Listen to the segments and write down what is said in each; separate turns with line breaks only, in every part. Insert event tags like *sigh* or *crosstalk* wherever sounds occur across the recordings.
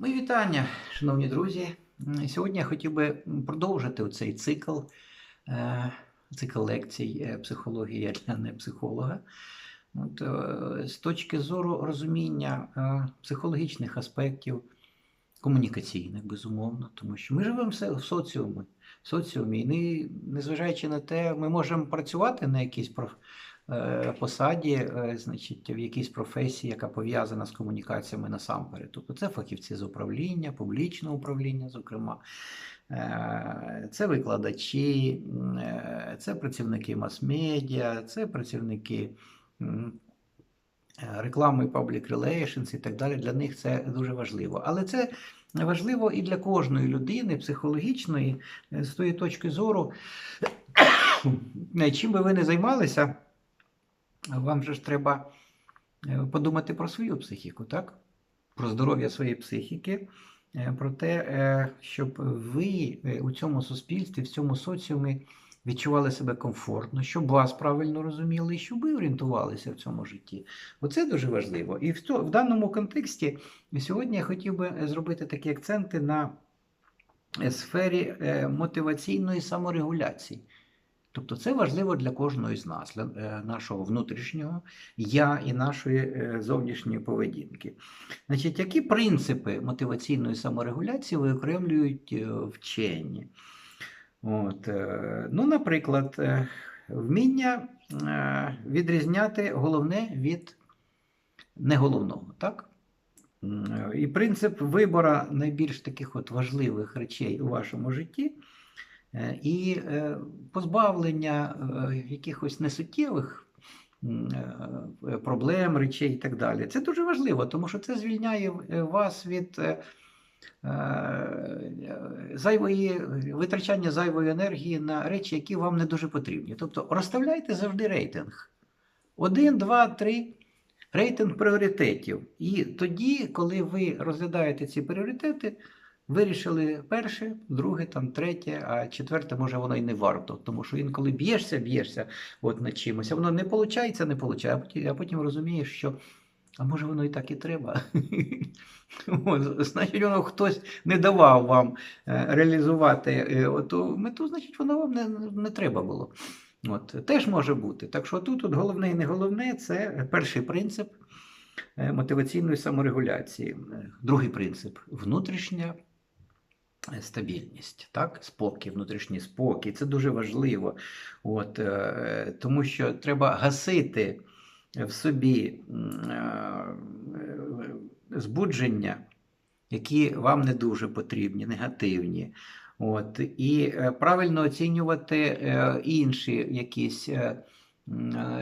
Мої вітання, шановні друзі. Сьогодні я хотів би продовжити цей цикл, е, цикл лекцій е, психологія для непсихолога. От, е, з точки зору розуміння психологічних аспектів, комунікаційних, безумовно, тому що ми живемо в соціумі. В соціумі, і незважаючи на те, ми можемо працювати на якійсь проф- е, посаді, е, значить, в якійсь професії, яка пов'язана з комунікаціями насамперед. Тобто це фахівці з управління, публічного управління, зокрема. Е, Це викладачі, е, це працівники мас-медіа, це працівники е, реклами, public relations і так далі. Для них це дуже важливо. Але це важливо і для кожної людини, психологічної, е, з тої точки зору, е, *coughs* чим би ви не займалися, вам же ж треба е, подумати про свою психіку, так? Про здоров'я своєї психіки, е, про те, е, щоб ви у цьому суспільстві, в цьому соціумі відчували себе комфортно, щоб вас правильно розуміли щоб ви орієнтувалися в цьому житті. Оце дуже важливо. І в, в даному контексті сьогодні я хотів би зробити такі акценти на сфері мотиваційної саморегуляції. Тобто це важливо для кожного з нас, для е, нашого внутрішнього я і нашої е, зовнішньої поведінки. Значить, які принципи мотиваційної саморегуляції виокремлюють е, вчені? От, ну, наприклад, вміння відрізняти головне від неголовного, так? І принцип вибора найбільш таких от важливих речей у вашому житті і е, позбавлення е, якихось несуттєвих е, проблем, речей і так далі. Це дуже важливо, тому що це звільняє е, вас від е, е, зайвої витрачання зайвої енергії на речі, які вам не дуже потрібні. Тобто розставляйте завжди рейтинг. Один, два, три. Рейтинг пріоритетів. І тоді, коли ви розглядаєте ці пріоритети, вирішили перше, друге, там, третє, а четверте, може, воно і не варто. Тому що інколи б'єшся, б'єшся от над чимось, а воно не виходить, не виходить, а потім, розумієш, що а може воно і так і треба. *laughs* От, значить, воно хтось не давав вам е, реалізувати е, оту мету, значить, воно вам не, не треба було. От, теж може бути. Так що тут, тут головне і не головне це перший принцип е, мотиваційної саморегуляції. Другий принцип внутрішня стабільність, так? спокій, внутрішній спокій. Це дуже важливо. От, е, тому що треба гасити в собі е, е, збудження, які вам не дуже потрібні, негативні. От, і правильно оцінювати інші якісь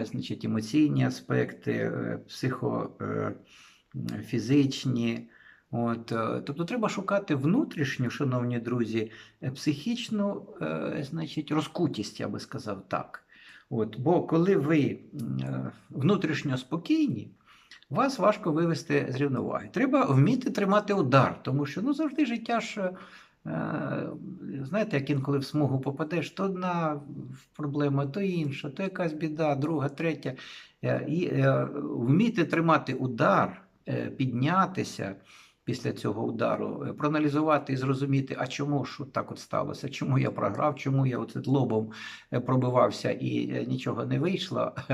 значить, емоційні аспекти, психофізичні. От, е, тобто треба шукати внутрішню, шановні друзі, е, психічну е, значить, розкутість, я би сказав так. От, бо коли ви внутрішньо спокійні, вас важко вивести з рівноваги. Треба вміти тримати удар, тому що ну, завжди життя ж. Знаєте, як інколи в смугу попадеш, то одна проблема, то інша, то якась біда, друга, третя. І вміти тримати удар, піднятися після цього удару, е, проаналізувати і зрозуміти, а чому ж так от сталося, чому я програв, чому я оце лобом е, пробивався і е, нічого не вийшло, *laughs*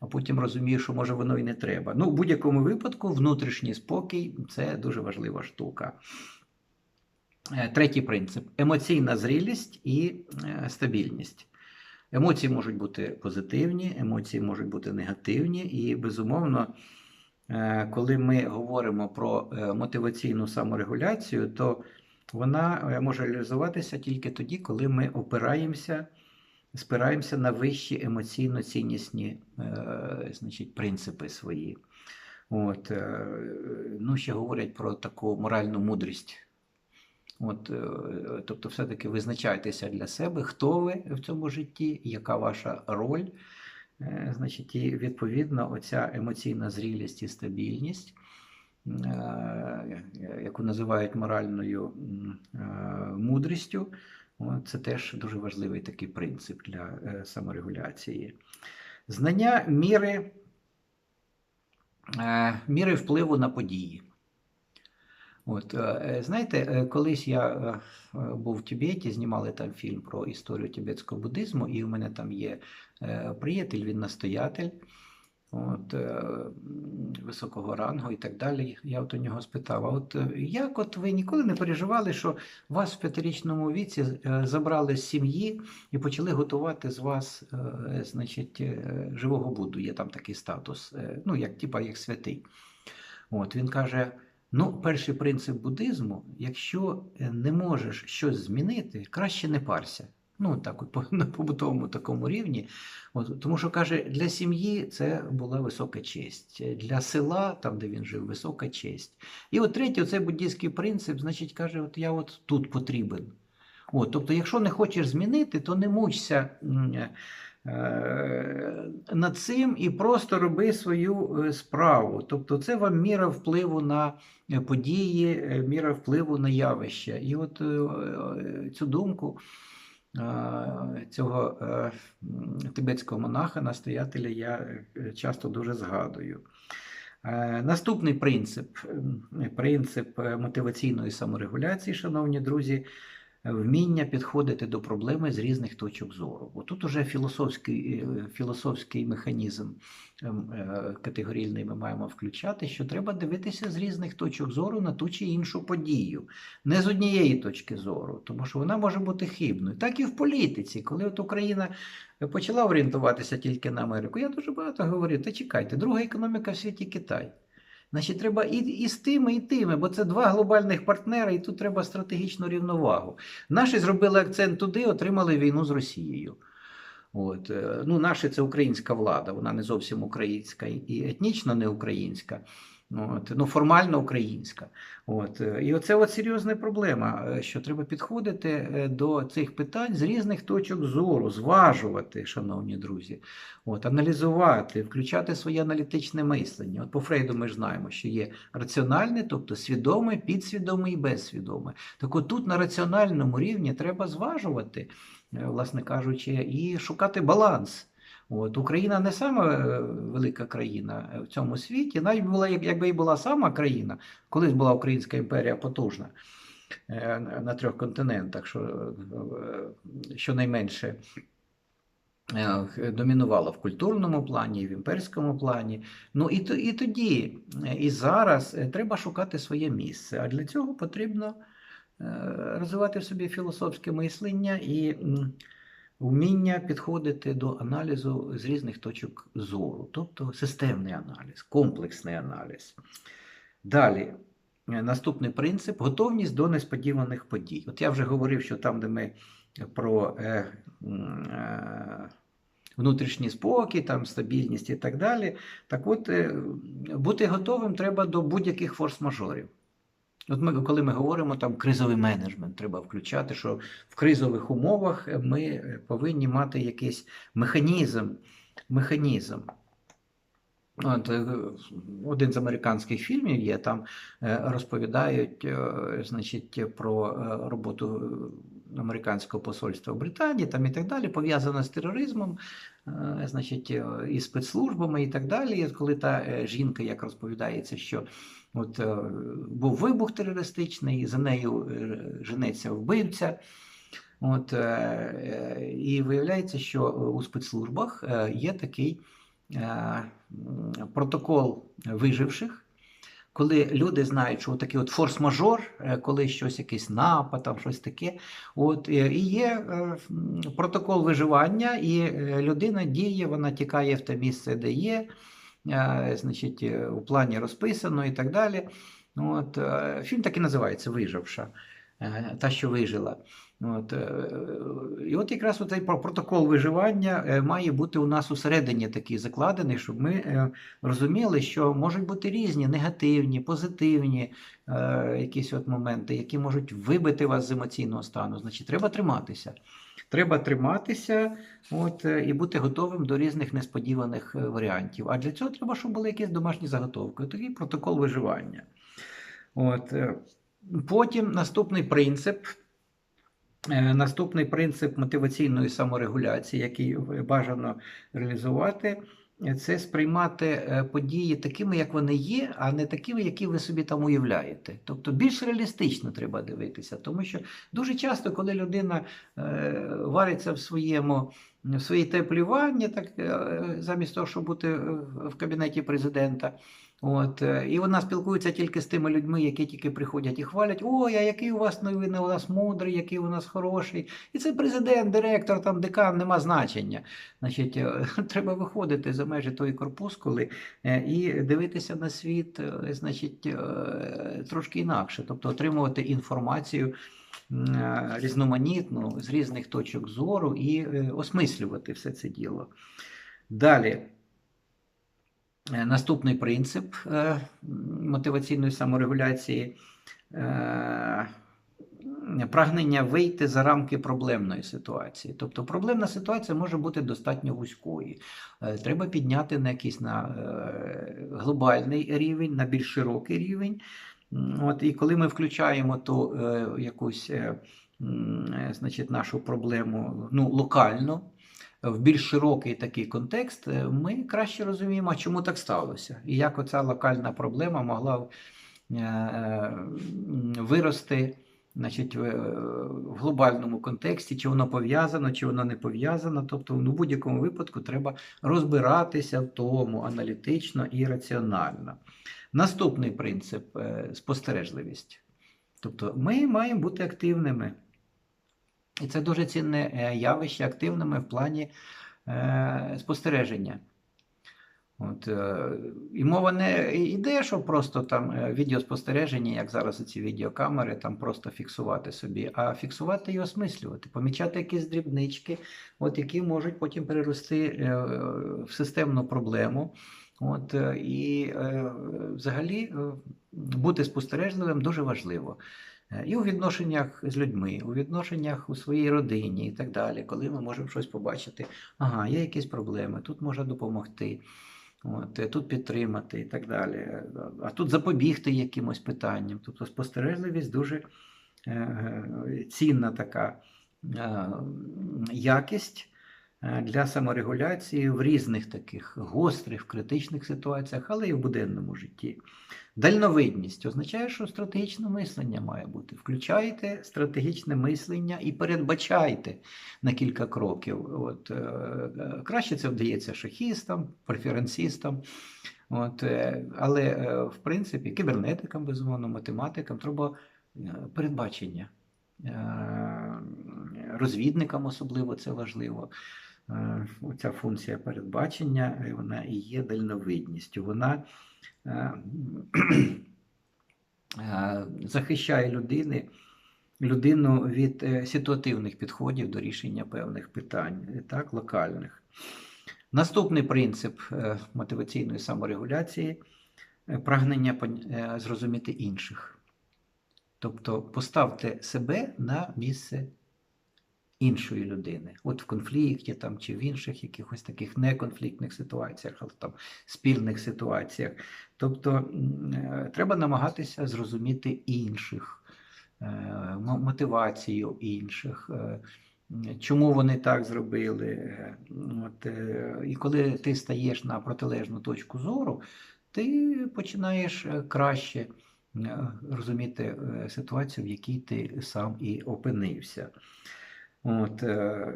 а потім розумію, що може воно і не треба. Ну, в будь-якому випадку, внутрішній спокій це дуже важлива штука. Третій принцип емоційна зрілість і стабільність. Емоції можуть бути позитивні, емоції можуть бути негативні, і, безумовно, коли ми говоримо про е, мотиваційну саморегуляцію, то вона е, може реалізуватися тільки тоді, коли ми опираємося, спираємося на вищі емоційно-ціннісні е, значить, принципи свої. От, е, ну, ще говорять про таку моральну мудрість. От, е, тобто, все-таки визначайтеся для себе, хто ви в цьому житті, яка ваша роль. Е, Значить, і відповідно, оця емоційна зрілість і стабільність, е, яку називають моральною е, мудрістю, це теж дуже важливий такий принцип для саморегуляції. Знання міри, міри впливу на події. От, е, знаєте, е, колись я е, е, був в Тибеті, знімали там фільм про історію тибетського буддизму, і у мене там є е, приятель, він настоятель от, е, високого рангу і так далі. Я от у нього спитав: а от е, як от ви ніколи не переживали, що вас в п'ятирічному віці е, забрали з сім'ї і почали готувати з вас, е, значить, е, живого Будду, є там такий статус, е, ну, як, типа, як святий. От, він каже: ну, перший принцип буддизму, якщо е, не можеш щось змінити, краще не парся. Ну, так, по, *laughs* на побутовому такому рівні. От, тому що каже, для сім'ї це була висока честь, для села, там, де він жив, висока честь. І от третій, оцей буддійський принцип, значить, каже, от я от тут потрібен. От, тобто, якщо не хочеш змінити, то не мучся е, над цим і просто роби свою е, справу. Тобто, це вам міра впливу на е, події, е, міра впливу на явища. І от е, е, цю думку е, цього е, тибетського монаха, настоятеля, я е, часто дуже згадую. Е, Наступний принцип, принцип е, мотиваційної саморегуляції, шановні друзі, е, вміння підходити до проблеми з різних точок зору. Бо тут уже філософський, е, філософський механізм ем, е, категорійний ми маємо включати, що треба дивитися з різних точок зору на ту чи іншу подію, не з однієї точки зору, тому що вона може бути хибною. Так і в політиці, коли от Україна почала орієнтуватися тільки на Америку, я дуже багато говорю, та чекайте, друга економіка в світі Китай. Значить, треба і, і з тими, і тими, бо це два глобальних партнери, і тут треба стратегічну рівновагу. Наші зробили акцент туди, отримали війну з Росією. От. е, Ну, наші це українська влада, вона не зовсім українська і етнічно не українська. От, ну, формально українська. От, і оце от серйозна проблема, е, що треба підходити е, до цих питань з різних точок зору, зважувати, шановні друзі, от, аналізувати, включати своє аналітичне мислення. От по Фрейду ми ж знаємо, що є раціональне, тобто свідоме, підсвідоме і безсвідоме. Так от тут на раціональному рівні треба зважувати, е, власне кажучи, і шукати баланс. От, Україна не сама е, велика країна е, в цьому світі, навіть була, якби і була сама країна, колись була Українська імперія потужна е, на- трьох континентах, що е, щонайменше домінувала в культурному плані, в імперському плані. Ну і, і тоді, і зараз треба шукати своє місце. А для цього потрібно розвивати в собі філософське мислення і вміння підходити до аналізу з різних точок зору, тобто системний аналіз, комплексний аналіз. Далі, е, наступний принцип готовність до несподіваних подій. От я вже говорив, що там, де ми про е, е, внутрішній спокій, там, стабільність і так далі. Так от, е, бути готовим треба до будь-яких форс-мажорів. От ми, коли ми говоримо там кризовий менеджмент, треба включати, що в кризових умовах ми повинні мати якийсь механізм. механізм. От, е, один з американських фільмів є, там е, розповідають е, значить, про роботу американського посольства в Британії там і так далі, пов'язано з тероризмом, е, значить, е, і спецслужбами і так далі. Коли та е, жінка, як розповідається, що от, був вибух терористичний, за нею женеться вбивця. От, і виявляється, що у спецслужбах є такий протокол виживших, коли люди знають, що такий от форс-мажор, е, коли щось якийсь напад, там щось таке. От, е, і є е, протокол виживання, і людина діє, вона тікає в те місце, де є, значить, у плані розписано і так далі. От, фільм так і називається Виживша. Е, Та, що вижила. От, е, і от якраз цей протокол виживання е, має бути у нас усередині такий закладений, щоб ми розуміли, що можуть бути різні негативні, позитивні якісь от моменти, які можуть вибити вас з емоційного стану. Значить, треба триматися. Треба триматися от, і бути готовим до різних несподіваних варіантів. А для цього треба, щоб були якісь домашні заготовки. Такий протокол виживання. От, потім наступний принцип. Е, Наступний принцип мотиваційної саморегуляції, який бажано реалізувати, це сприймати е, події такими, як вони є, а не такими, які ви собі там уявляєте. Тобто більш реалістично треба дивитися, тому що дуже часто, коли людина е, вариться в своєму в своїй теплій ванні, так замість того, щоб бути в кабінеті президента. От, е, і вона спілкується тільки з тими людьми, які тільки приходять і хвалять, ой, а який у вас новини, у нас мудрий, який у нас хороший. І це президент, директор, там декан, нема значення. Значить, е, *laughs* треба виходити за межі тої корпускули е, і дивитися на світ, значить, трошки інакше, тобто отримувати інформацію різноманітну з різних точок зору і осмислювати все це діло. Далі. Е, Наступний принцип е, мотиваційної саморегуляції е, прагнення вийти за рамки проблемної ситуації. Тобто проблемна ситуація може бути достатньо вузькою. Треба підняти на якийсь на глобальний рівень, на більш широкий рівень. От, і коли ми включаємо ту якусь значить, нашу проблему ну, локально, в більш широкий такий контекст, е, ми краще розуміємо, чому так сталося, і як оця локальна проблема могла е, вирости значить, в, в глобальному контексті, чи воно пов'язано, чи воно не пов'язано. Тобто, ну, в будь-якому випадку треба розбиратися в тому аналітично і раціонально. Наступний принцип е, спостережливість. Тобто ми маємо бути активними. І це дуже цінне е, явище активними в плані е, спостереження. От, е, і мова не йде, що просто там е, відеоспостереження, як зараз ці відеокамери, там просто фіксувати собі, а фіксувати і осмислювати, помічати якісь дрібнички, от, які можуть потім перерости е, в системну проблему. От, е, і е, взагалі е, бути спостережливим дуже важливо. Е, І у відношеннях з людьми, у відношеннях у своїй родині і так далі, коли ми можемо щось побачити, ага, є якісь проблеми, тут можна допомогти, от, е, тут підтримати і так далі. Е, А тут запобігти якимось питанням. Тобто спостережливість дуже цінна така якість для саморегуляції в різних таких гострих, критичних ситуаціях, але і в буденному житті. Дальновидність означає, що стратегічне мислення має бути. Включайте стратегічне мислення і передбачайте на кілька кроків. От, е, е, краще це вдається шахістам, преференсістам. От, е, але, е, в принципі, кібернетикам, безумовно, математикам треба е, передбачення. Е, Розвідникам особливо це важливо. Е, Оця функція передбачення, е, вона і є дальновидністю. Вона е, е, захищає людини, людину від е, ситуативних підходів до рішення певних питань, е, так, локальних. Наступний принцип е, мотиваційної саморегуляції е, прагнення е, зрозуміти інших. Тобто поставте себе на місце іншої людини. От в конфлікті там, чи в інших якихось таких неконфліктних ситуаціях, але там спільних ситуаціях. Тобто е, треба намагатися зрозуміти інших, е, мотивацію інших. е, Чому вони так зробили? От, і коли ти стаєш на протилежну точку зору, ти починаєш краще розуміти ситуацію, в якій ти сам і опинився. От, е,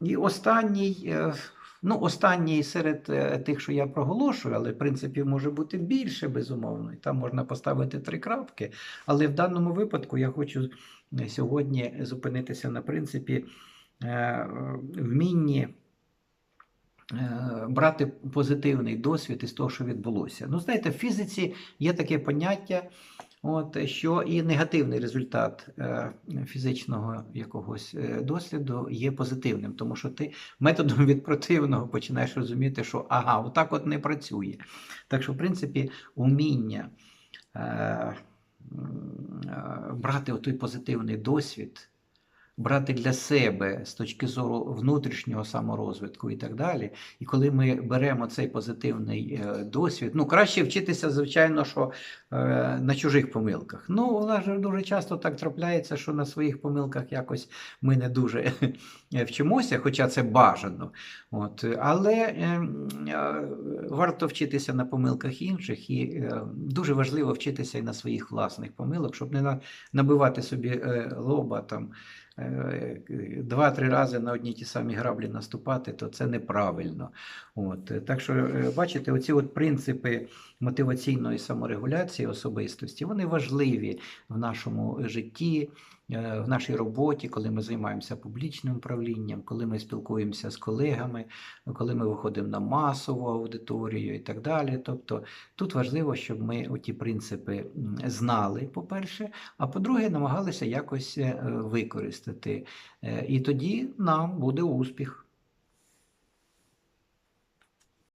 і останній, е, ну, останній серед е, тих, що я проголошую, але принципів може бути більше, безумовно, і там можна поставити три крапки. Але в даному випадку я хочу сьогодні зупинитися на принципі вмінні брати позитивний досвід із того, що відбулося. Ну, знаєте, в фізиці є таке поняття, от, що і негативний результат е, фізичного якогось е, досліду є позитивним, тому що ти методом *laughs* від противного починаєш розуміти, що ага, отак от не працює. Так що, в принципі, уміння е, е, брати той позитивний досвід брати для себе з точки зору внутрішнього саморозвитку і так далі. І коли ми беремо цей позитивний е, досвід, ну краще вчитися, звичайно, що е, на чужих помилках. Ну, у нас же дуже часто так трапляється, що на своїх помилках якось ми не дуже вчимося, хоча це бажано. От. Але е, е, варто вчитися на помилках інших, і е, дуже важливо вчитися і на своїх власних помилок, щоб не на, набивати собі е, лоба там. Е, Два-три рази на одні ті самі граблі наступати, то це неправильно. От. е, Так що, е, бачите, оці от принципи мотиваційної саморегуляції особистості, вони важливі в нашому житті, в нашій роботі, коли ми займаємося публічним управлінням, коли ми спілкуємося з колегами, коли ми виходимо на масову аудиторію і так далі. Тобто тут важливо, щоб ми оті принципи знали, по-перше, а по-друге, намагалися якось е, використати. Е, І тоді нам буде успіх.